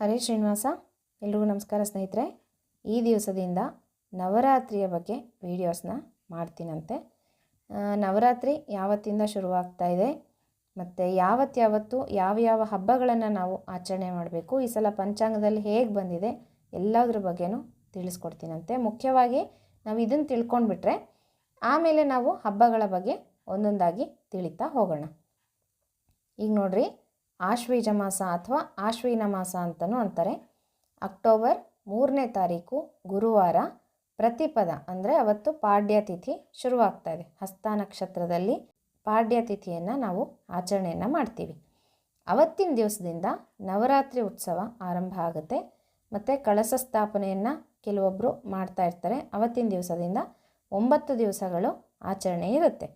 ಹರೇ ಶ್ರೀನಿವಾಸ, ಎಲ್ರಿಗೂ ನಮಸ್ಕಾರ ಸ್ನೇಹಿತರೆ. ಈ ದಿವಸದಿಂದ ನವರಾತ್ರಿಯ ಬಗ್ಗೆ ವೀಡಿಯೋಸ್ನ ಮಾಡ್ತೀನಂತೆ. ನವರಾತ್ರಿ ಯಾವತ್ತಿಂದ ಶುರುವಾಗ್ತಾ ಇದೆ, ಮತ್ತು ಯಾವತ್ಯಾವತ್ತು ಯಾವ ಯಾವ ಹಬ್ಬಗಳನ್ನು ನಾವು ಆಚರಣೆ ಮಾಡಬೇಕು, ಈ ಸಲ ಪಂಚಾಂಗದಲ್ಲಿ ಹೇಗೆ ಬಂದಿದೆ, ಎಲ್ಲದ್ರ ಬಗ್ಗೆನೂ ತಿಳಿಸ್ಕೊಡ್ತೀನಂತೆ. ಮುಖ್ಯವಾಗಿ ನಾವು ಇದನ್ನು ತಿಳ್ಕೊಂಡ್ಬಿಟ್ರೆ ಆಮೇಲೆ ನಾವು ಹಬ್ಬಗಳ ಬಗ್ಗೆ ಒಂದೊಂದಾಗಿ ತಿಳಿತಾ ಹೋಗೋಣ. ಈಗ ನೋಡ್ರಿ ಆಶ್ವೀಜ ಮಾಸ ಅಥವಾ ಆಶ್ವೀನ ಮಾಸ ಅಂತಲೂ ಅಂತಾರೆ. ಅಕ್ಟೋಬರ್ ಮೂರನೇ ತಾರೀಕು ಗುರುವಾರ ಪ್ರತಿಪದ ಅಂದರೆ ಅವತ್ತು ಪಾಡ್ಯತಿಥಿ ಶುರುವಾಗ್ತಾ ಇದೆ. ಹಸ್ತ ನಕ್ಷತ್ರದಲ್ಲಿ ಪಾಡ್ಯತಿಥಿಯನ್ನು ನಾವು ಆಚರಣೆಯನ್ನು ಮಾಡ್ತೀವಿ. ಅವತ್ತಿನ ದಿವಸದಿಂದ ನವರಾತ್ರಿ ಉತ್ಸವ ಆರಂಭ ಆಗುತ್ತೆ. ಮತ್ತು ಕಳಸ ಸ್ಥಾಪನೆಯನ್ನು ಕೆಲವೊಬ್ಬರು ಮಾಡ್ತಾ ಇರ್ತಾರೆ. ಅವತ್ತಿನ ದಿವಸದಿಂದ ಒಂಬತ್ತು ದಿವಸಗಳು ಆಚರಣೆ ಇರುತ್ತೆ.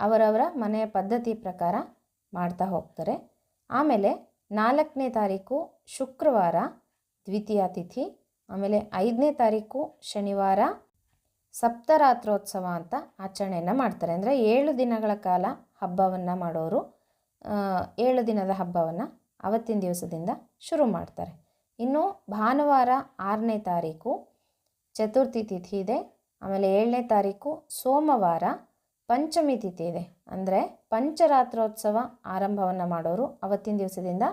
ಅವರವರ ಮನೆಯ ಪದ್ಧತಿ ಪ್ರಕಾರ ಮಾಡ್ತಾ ಹೋಗ್ತಾರೆ. ಆಮೇಲೆ ನಾಲ್ಕನೇ ತಾರೀಕು ಶುಕ್ರವಾರ, ದ್ವಿತೀಯ ತಿಥಿ, ಆಮೇಲೆ ಐದನೇ ತಾರೀಕು ಶನಿವಾರ, ಸಪ್ತರಾತ್ರೋತ್ಸವ ಅಂತ ಆಚರಣೆಯನ್ನು ಮಾಡ್ತಾರೆ. ಅಂದರೆ ಏಳು ದಿನಗಳ ಕಾಲ ಹಬ್ಬವನ್ನು ಮಾಡೋರು ಏಳು ದಿನದ ಹಬ್ಬವನ್ನು ಅವತ್ತಿನ ದಿವಸದಿಂದ ಶುರು ಮಾಡ್ತಾರೆ. ಇನ್ನು ಭಾನುವಾರ ಆರನೇ ತಾರೀಕು, ಚತುರ್ಥಿ ತಿಥಿ ಇದೆ. ಆಮೇಲೆ ಏಳನೇ ತಾರೀಕು ಸೋಮವಾರ ಪಂಚಮಿ ತಿಥಿ ಇದೆ. ಅಂದರೆ ಪಂಚರಾತ್ರೋತ್ಸವ ಆರಂಭವನ್ನು ಮಾಡೋರು ಅವತ್ತಿನ ದಿವಸದಿಂದ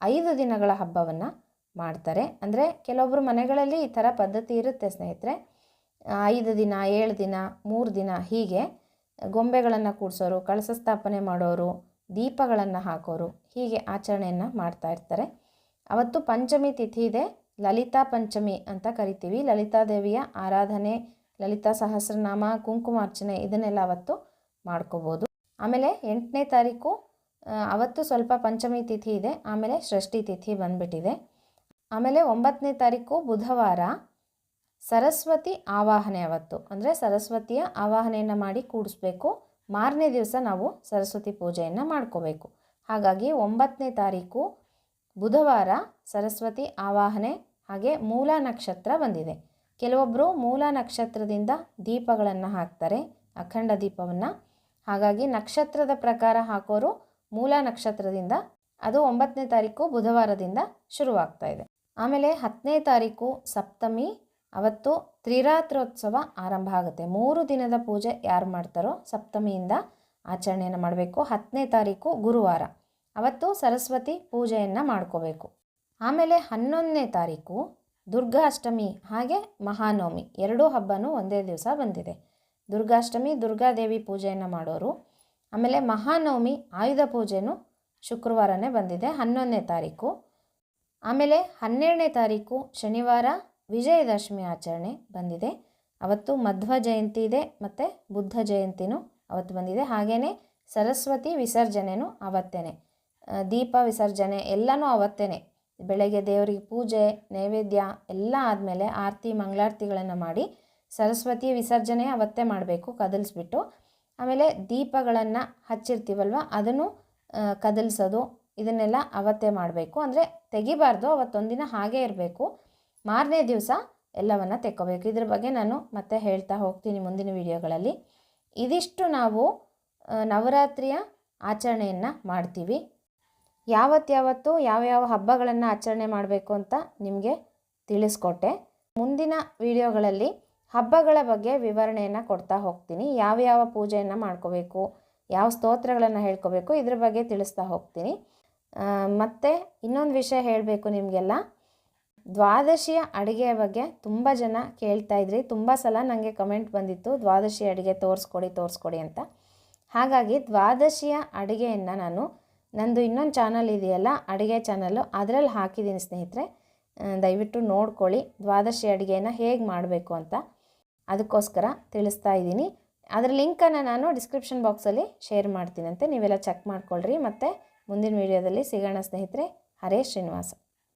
ಐದು ದಿನಗಳ ಹಬ್ಬವನ್ನು ಮಾಡ್ತಾರೆ. ಅಂದರೆ ಕೆಲವೊಬ್ಬರು ಮನೆಗಳಲ್ಲಿ ಈ ಥರ ಪದ್ಧತಿ ಇರುತ್ತೆ ಸ್ನೇಹಿತರೆ. ಐದು ದಿನ, ಏಳು ದಿನ, ಮೂರು ದಿನ ಹೀಗೆ ಗೊಂಬೆಗಳನ್ನು ಕೂಡಿಸೋರು, ಕಳಸ ಸ್ಥಾಪನೆ ಮಾಡೋರು, ದೀಪಗಳನ್ನು ಹಾಕೋರು ಹೀಗೆ ಆಚರಣೆಯನ್ನು ಮಾಡ್ತಾ ಇರ್ತಾರೆ. ಅವತ್ತು ಪಂಚಮಿ ತಿಥಿ ಇದೆ. ಲಲಿತಾ ಪಂಚಮಿ ಅಂತ ಕರಿತೀವಿ. ಲಲಿತಾದೇವಿಯ ಆರಾಧನೆ ಲಲಿತಾ ಸಹಸ್ರನಾಮ, ಕುಂಕುಮಾರ್ಚನೆ ಇದನ್ನೆಲ್ಲ ಅವತ್ತು ಮಾಡ್ಕೋಬೋದು. ಆಮೇಲೆ ಎಂಟನೇ ತಾರೀಕು ಅವತ್ತು ಸ್ವಲ್ಪ ಪಂಚಮಿ ತಿಥಿ ಇದೆ, ಆಮೇಲೆ ಷಷ್ಠಿ ತಿಥಿ ಬಂದ್ಬಿಟ್ಟಿದೆ. ಆಮೇಲೆ ಒಂಬತ್ತನೇ ತಾರೀಕು ಬುಧವಾರ, ಸರಸ್ವತಿ ಆವಾಹನೆ ಅವತ್ತು. ಅಂದರೆ ಸರಸ್ವತಿಯ ಆವಾಹನೆಯನ್ನು ಮಾಡಿ ಕೂಡಿಸ್ಬೇಕು. ಮಾರನೇ ದಿವಸ ನಾವು ಸರಸ್ವತಿ ಪೂಜೆಯನ್ನು ಮಾಡ್ಕೋಬೇಕು. ಹಾಗಾಗಿ ಒಂಬತ್ತನೇ ತಾರೀಕು ಬುಧವಾರ, ಸರಸ್ವತಿ ಆವಾಹನೆ, ಹಾಗೆ ಮೂಲ ನಕ್ಷತ್ರ ಬಂದಿದೆ. ಕೆಲವೊಬ್ಬರು ಮೂಲ ನಕ್ಷತ್ರದಿಂದ ದೀಪಗಳನ್ನು ಹಾಕ್ತಾರೆ, ಅಖಂಡ ದೀಪವನ್ನು. ಹಾಗಾಗಿ ನಕ್ಷತ್ರದ ಪ್ರಕಾರ ಹಾಕೋರು ಮೂಲ ನಕ್ಷತ್ರದಿಂದ, ಅದು ಒಂಬತ್ತನೇ ತಾರೀಕು ಬುಧವಾರದಿಂದ ಶುರುವಾಗ್ತಾ ಇದೆ. ಆಮೇಲೆ ಹತ್ತನೇ ತಾರೀಕು ಸಪ್ತಮಿ, ಅವತ್ತು ತ್ರಿರಾತ್ರೋತ್ಸವ ಆರಂಭ ಆಗುತ್ತೆ. ಮೂರು ದಿನದ ಪೂಜೆ ಯಾರು ಮಾಡ್ತಾರೋ ಸಪ್ತಮಿಯಿಂದ ಆಚರಣೆಯನ್ನು ಮಾಡಬೇಕು. ಹತ್ತನೇ ತಾರೀಕು ಗುರುವಾರ, ಅವತ್ತು ಸರಸ್ವತಿ ಪೂಜೆಯನ್ನು ಮಾಡ್ಕೋಬೇಕು. ಆಮೇಲೆ ಹನ್ನೊಂದನೇ ತಾರೀಕು ದುರ್ಗಾಷ್ಟಮಿ, ಹಾಗೆ ಮಹಾನವಮಿ, ಎರಡೂ ಹಬ್ಬನೂ ಒಂದೇ ದಿವಸ ಬಂದಿದೆ. ದುರ್ಗಾಷ್ಟಮಿ, ದುರ್ಗಾದೇವಿ ಪೂಜೆಯನ್ನು ಮಾಡೋರು. ಆಮೇಲೆ ಮಹಾನವಮಿ, ಆಯುಧ ಪೂಜೆನೂ ಶುಕ್ರವಾರನೇ ಬಂದಿದೆ, ಹನ್ನೊಂದನೇ ತಾರೀಕು. ಆಮೇಲೆ ಹನ್ನೆರಡನೇ ತಾರೀಕು ಶನಿವಾರ ವಿಜಯದಶಮಿ ಆಚರಣೆ ಬಂದಿದೆ. ಅವತ್ತು ಮಧ್ವ ಜಯಂತಿ ಇದೆ, ಮತ್ತು ಬುದ್ಧ ಜಯಂತಿನೂ ಅವತ್ತು ಬಂದಿದೆ. ಹಾಗೆಯೇ ಸರಸ್ವತಿ ವಿಸರ್ಜನೆಯೂ ಅವತ್ತೇನೆ. ದೀಪ ವಿಸರ್ಜನೆ ಎಲ್ಲನೂ ಅವತ್ತೇನೆ. ಬೆಳಗ್ಗೆ ದೇವರಿಗೆ ಪೂಜೆ, ನೈವೇದ್ಯ ಎಲ್ಲ ಆದಮೇಲೆ ಆರತಿ, ಮಂಗಳಾರತಿಗಳನ್ನು ಮಾಡಿ ಸರಸ್ವತಿ ವಿಸರ್ಜನೆ ಅವತ್ತೇ ಮಾಡಬೇಕು, ಕದಲಿಸ್ಬಿಟ್ಟು. ಆಮೇಲೆ ದೀಪಗಳನ್ನು ಹಚ್ಚಿರ್ತೀವಲ್ವ, ಅದನ್ನು ಕದಲಿಸೋದು, ಇದನ್ನೆಲ್ಲ ಅವತ್ತೇ ಮಾಡಬೇಕು. ಅಂದರೆ ತೆಗಿಬಾರ್ದು, ಅವತ್ತೊಂದಿನ ಹಾಗೆ ಇರಬೇಕು. ಮಾರನೇ ದಿವಸ ಎಲ್ಲವನ್ನು ತೆಕ್ಕೋಬೇಕು. ಇದ್ರ ಬಗ್ಗೆ ನಾನು ಮತ್ತೆ ಹೇಳ್ತಾ ಹೋಗ್ತೀನಿ ಮುಂದಿನ ವಿಡಿಯೋಗಳಲ್ಲಿ. ಇದಿಷ್ಟು ನಾವು ನವರಾತ್ರಿಯ ಆಚರಣೆಯನ್ನು ಮಾಡ್ತೀವಿ. ಯಾವತ್ಯಾವತ್ತು ಯಾವ್ಯಾವ ಹಬ್ಬಗಳನ್ನು ಆಚರಣೆ ಮಾಡಬೇಕು ಅಂತ ನಿಮಗೆ ತಿಳಿಸ್ಕೊಟ್ಟೆ. ಮುಂದಿನ ವಿಡಿಯೋಗಳಲ್ಲಿ ಹಬ್ಬಗಳ ಬಗ್ಗೆ ವಿವರಣೆಯನ್ನು ಕೊಡ್ತಾ ಹೋಗ್ತೀನಿ. ಯಾವ್ಯಾವ ಪೂಜೆಯನ್ನು ಮಾಡ್ಕೋಬೇಕು, ಯಾವ ಸ್ತೋತ್ರಗಳನ್ನು ಹೇಳ್ಕೋಬೇಕು ಇದ್ರ ಬಗ್ಗೆ ತಿಳಿಸ್ತಾ ಹೋಗ್ತೀನಿ. ಮತ್ತು ಇನ್ನೊಂದು ವಿಷಯ ಹೇಳಬೇಕು ನಿಮಗೆಲ್ಲ. ದ್ವಾದಶಿಯ ಅಡುಗೆಯ ಬಗ್ಗೆ ತುಂಬ ಜನ ಕೇಳ್ತಾ ಇದ್ರಿ. ತುಂಬ ಸಲ ನನಗೆ ಕಮೆಂಟ್ ಬಂದಿತ್ತು, ದ್ವಾದಶಿ ಅಡುಗೆ ತೋರಿಸ್ಕೊಡಿ ತೋರಿಸ್ಕೊಡಿ ಅಂತ. ಹಾಗಾಗಿ ದ್ವಾದಶಿಯ ಅಡುಗೆಯನ್ನು ನಾನು ನಂದು ಇನ್ನೊಂದು ಚಾನಲ್ ಇದೆಯಲ್ಲ, ಅಡುಗೆ ಚಾನಲ್ಲು ಅದರಲ್ಲಿ ಹಾಕಿದ್ದೀನಿ ಸ್ನೇಹಿತರೆ. ದಯವಿಟ್ಟು ನೋಡ್ಕೊಳ್ಳಿ, ದ್ವಾದಶಿ ಅಡುಗೆನ ಹೇಗೆ ಮಾಡಬೇಕು ಅಂತ. ಅದಕ್ಕೋಸ್ಕರ ತಿಳಿಸ್ತಾ ಇದ್ದೀನಿ. ಅದರ ಲಿಂಕನ್ನು ನಾನು ಡಿಸ್ಕ್ರಿಪ್ಷನ್ ಬಾಕ್ಸಲ್ಲಿ ಶೇರ್ ಮಾಡ್ತೀನಂತೆ, ನೀವೆಲ್ಲ ಚೆಕ್ ಮಾಡ್ಕೊಳ್ರಿ. ಮತ್ತು ಮುಂದಿನ ವೀಡಿಯೋದಲ್ಲಿ ಸಿಗೋಣ ಸ್ನೇಹಿತರೆ. ಹರೇ ಶ್ರೀನಿವಾಸ.